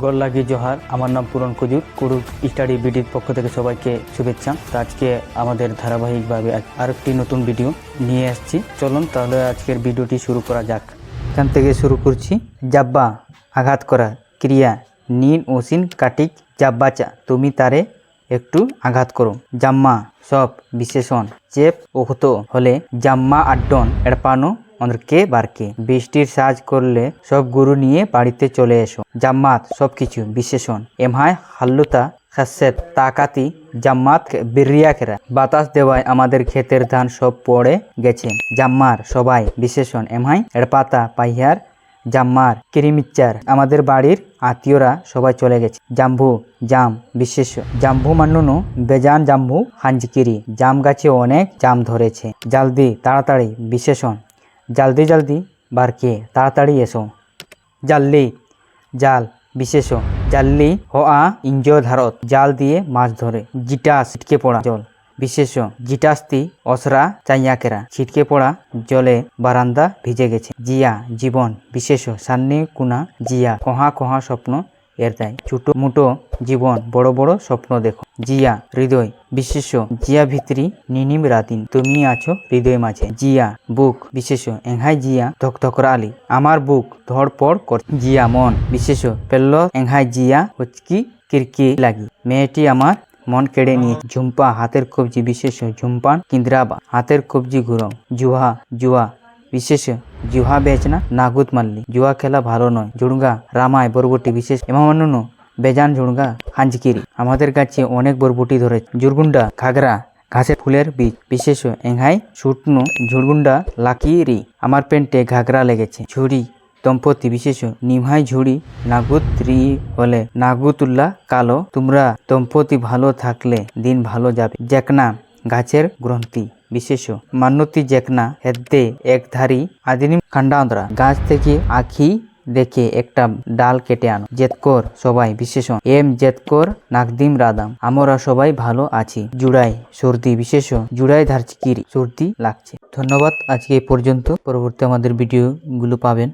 গোল লাগি জোহার, আমার নাম পুরন কুজুর। কুরু স্টাডি বিডির পক্ষ থেকে সবাইকে শুভেচ্ছা। তো আজকে আমাদের ধারাবাহিকভাবে আরেকটি নতুন ভিডিও নিয়ে আসছি। চলুন তাহলে আজকের ভিডিওটি শুরু করা যাক। এখান থেকে শুরু করছি। জাব্বা আঘাত করা ক্রিয়া। নিন ওসিন কাটিক জাব্বাচা তুমি তারে একটু আঘাত করো। জাম্মা সব বিশেষণ চেপ ওহত হলে জাম্মা আড্ডন এড়পানো অন্ধ্রকে বারকে বৃষ্টির সাজ করলে সব গুরু নিয়ে বাড়িতে চলে এসো। জাম্মাত সবকিছু বিশেষণ। এমহায় হাল্লুতা, খাসেত, তাকাতি, জাম্মাত বিরিয়া খেরা। বাতাস দেওয়ায় আমাদের ক্ষেতের ধান সব পড়ে গেছে। জাম্মার সবাই বিশেষণ। এমহাই এড়পাতা, পাইহার, জাম্মার কিরিমিচ্চার আমাদের বাড়ির আত্মীয়রা সবাই চলে গেছে। জাম্বু, জাম বিশেষ জাম্বু মান্নুনু, বেজান জাম্বু, হাঞ্জকিরি। জাম গাছে অনেক জাম ধরেছে। জালদি, তাড়াতাড়ি বিশেষণ। জলদি জলদি, বারকে, তাড়াতাড়ি এসো। জাল্লি, জাল, বিশেষ, জাল্লি, হওয়া ইঞ্জো ধারত, জাল দিয়ে মাছ ধরে জিটাস ছিটকে পড়া জল। বিশেষ জিটাস্তি অসরা চাইয়াকেরা ছিটকে পড়া জলে বারান্দা ভিজে গেছে। জিয়া, জীবন, বিশেষ, সান্নি, কুনা, জিয়া, কহা কহা স্বপ্ন এর তাই ছোট মুটো জীবন, বড় বড় স্বপ্ন দেখো। জিয়া, হৃদয় বিশেষ জিয়া ভিতরি নিনিম রাতিন। তুমি আছো হৃদয় মাঝে। জিয়া, বুক বিশেষ এংহাই জিয়া ধকধকরা আলি আমার বুক ধড়পড় কর। জিয়া, মন বিশেষ পেল্ল, এংহাই জিয়া হচকি কিরকি লাগি। মেয়েটি আমার মন কেড়ে নিয়ে ঝুম্পা, হাতের কবজি বিশেষ ঝুম্পান কিন্দ্রাবা হাতের কবজি ঘুরো জুহা, জুয়া বিশেষ জুহা বেচনা নাগুত মাল্লি জুয়া খেলা ভালো নয় জুড়গা রামায় বরবটি বিশেষ এমামান্নু বেজান জুড়গা হাঞ্জকিরি আমাদের কাছে অনেক বরবটি ধরে জুরগুন্ডা ঘাগরা ঘাসের ফুলের বীজ বিশেষ এংহাই শুটনু ঝুড়গুন্ডা লাকিরি আমার পেন্টে ঘাগরা লেগেছে ঝুড়ি দম্পতি বিশেষ নিমহাই ঝুড়ি নাগুত রি হলে নাগুতুল্লাহ কালো তোমরা দম্পতি ভালো থাকলে দিন ভালো যাবে জেকনা গাছের গ্রন্থি বিশেষ। মান্যতি জেকনা হেদ্দে একধারী আদিনিম খান্ডান্দ্রা গাছ থেকে আখি দেখে একটা ডাল কেটে আনো। জেতকর সবাই বিশেষণ এম জেতকর নাকদিম রাদাম। আমরা সবাই ভালো আছি। জুড়াই সর্দি বিশেষ। জুড়াই ধারছি কিরি। সর্দি লাগছে। ধন্যবাদ। আজকে এই পর্যন্ত। পরবর্তী আমাদের ভিডিওগুলো পাবেন।